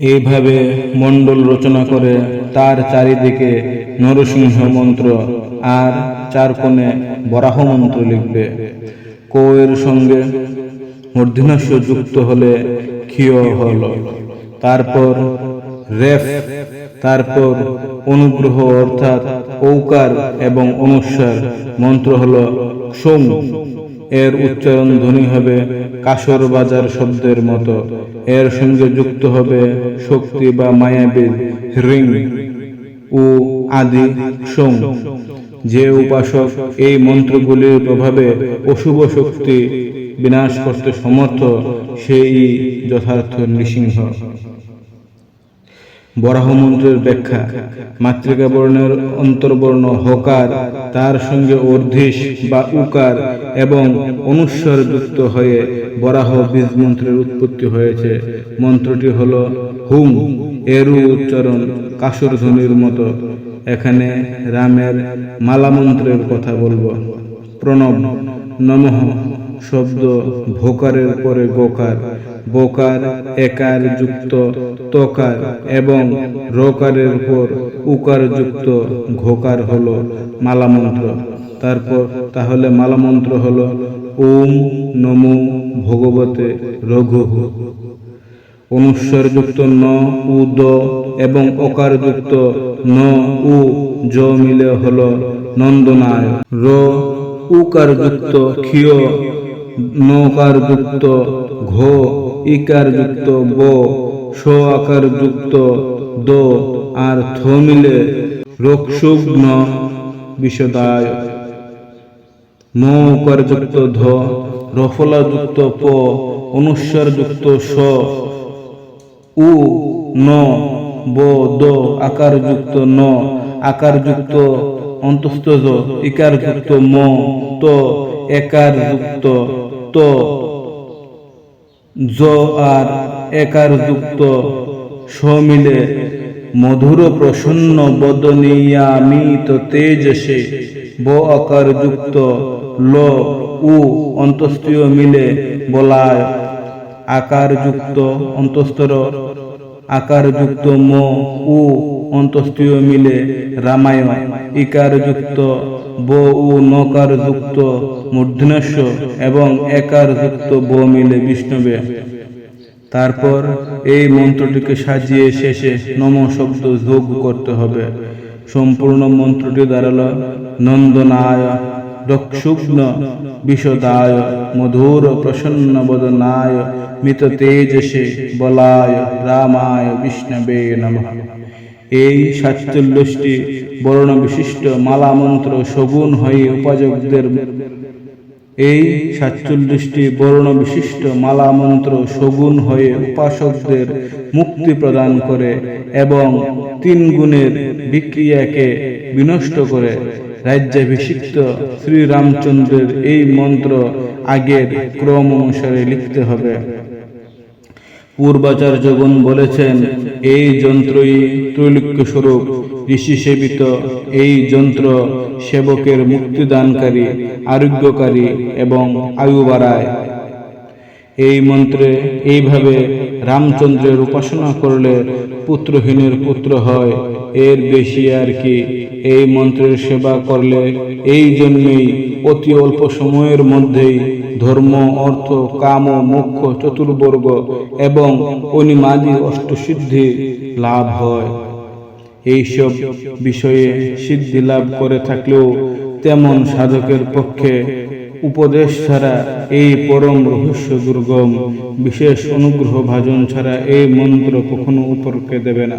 এইভাবে মণ্ডল রচনা করে তার চারিদিকে নরসিংহ মন্ত্র আর চার কোণে বরাহ মন্ত্র লিখবে। কৌয়ের সঙ্গে মূর্ধন্যাস্য যুক্ত হলে ক্ষীয় হল। তারপর রেফ, তারপর অনুগ্রহ অর্থাৎ ঔকার এবং অনুস্বার মন্ত্র হল সোম। এর উচ্চারণ ধ্বনি হবে কাসর বাজার শব্দের মতো। এর সঙ্গে যুক্ত হবে শক্তি বা মায়াবীর রিং ও আদি সোম। যে উপাসক এই মন্ত্রগুলির প্রভাবে অশুভ শক্তি বিনাশ করতে সমর্থ, সেই যথার্থ নৃসিংহ। বরাহ মন্ত্রের ব্যাখ্যা। মাতৃকা বর্ণের অন্তর্বর্ণ হকার, তার সঙ্গে অর্ধিশ বা উকার এবং অনুস্বর যুক্ত হয়ে বরাহ বীজ মন্ত্রের উৎপত্তি হয়েছে। মন্ত্রটি হল হুম, এরু উচ্চারণ কাসুর ধ্বনির মতো। এখানে রামের মালা মন্ত্রের কথা বলব। প্রণব, নমঃ, শব্দ ভোকারের পরে গোকার। বোকার, একার যুক্ত, তকার এবং রকারের পর উকার যুক্ত ঘোকার হলো মালামন্ত্র। তারপর তাহলে মালামন্ত্র হলো ওম নমো ভগবতে রঘু। অনুস্বরযুক্ত ন, উ, দ এবং অকারযুক্ত ন, উ, জ মিলে হল নন্দনায়। র, উকার যুক্ত ক্ষীয়, নকার যুক্ত ঘো ইকার যুক্ত ব স আকার যুক্ত দ, আর থ মিলে রক্ষুগ্ন বিষদায়। নৌকার যুক্ত ধ রফলা যুক্ত প অনুস্বর যুক্ত স। উ, ন, ব, দ আকার যুক্ত ন আকার যুক্ত অন্তস্থ ইকার যুক্ত ম, ত একার যুক্ত ত। জ আর একার যুক্ত। স মিলে মধুর প্রসন্ন বদনিয়ামিত তেজসে ব আকার যুক্ত। ল উ অন্তস্থীয় মিলে বলায়, আকার যুক্ত অন্তস্তর আকার যুক্ত ম উ অন্তস্থীয় মিলে রামায়ণ ইকার যুক্ত ব উ নকার যুক্ত এবং একার যুক্ত ব মিলে বিষ্ণবে। তারপর এই মন্ত্রটিকে সাজিয়ে শেষে নম শব্দ যোগ করতে হবে। সম্পূর্ণ মন্ত্রটি দাঁড়াল, নন্দনায় রক্ষুগ্ন বিষদায় মধুর, প্রসন্ন বদনায় মিত তেজসে বলায়, রামায়, বিষ্ণবে নমঃ। এই সাতচল্লিশটি বর্ণ বিশিষ্ট মালা মন্ত্র সগুণ হয়ে উপাযকদের এই সাতচল্লিশটি বর্ণ বিশিষ্ট মালা মন্ত্র সগুণ হয়ে উপাসকদের মুক্তি প্রদান করে এবং তিন গুণের বিক্রিয়াকে বিনষ্ট করে। রাজ্যাভিষিক্ত শ্রীরামচন্দ্রের এই মন্ত্র আগের ক্রম অনুসারে লিখতে হবে। পূর্বাচার্যগণ বলেছেন, এই যন্ত্রই ত্রৈলোক্য স্বরূপ ঋষি সেবিত। এই যন্ত্র সেবকের মুক্তিদানকারী, আরোগ্যকারী এবং আয়ু বাড়ায় এই মন্ত্রে এইভাবে রামচন্দ্রের উপাসনা করলে পুত্রহীনের পুত্র হয়, এর বেশি আর কি। এই মন্ত্রের সেবা করলে এই জন্যেই অতি অল্প সময়ের মধ্যেই ধর্ম, অর্থ, কাম, মোক্ষ, চতুর্বর্গ এবং অনিমাদি অষ্টসিদ্ধি লাভ হয়। এইসব বিষয়ে সিদ্ধি লাভ করে থাকলেও তেমন সাধকের পক্ষে উপদেশ ছাড়া এই পরম রহস্য দুর্গম, বিশেষ অনুগ্রহ ভাজন ছাড়া এই মন্ত্র কখনো উপরকে দেবে না।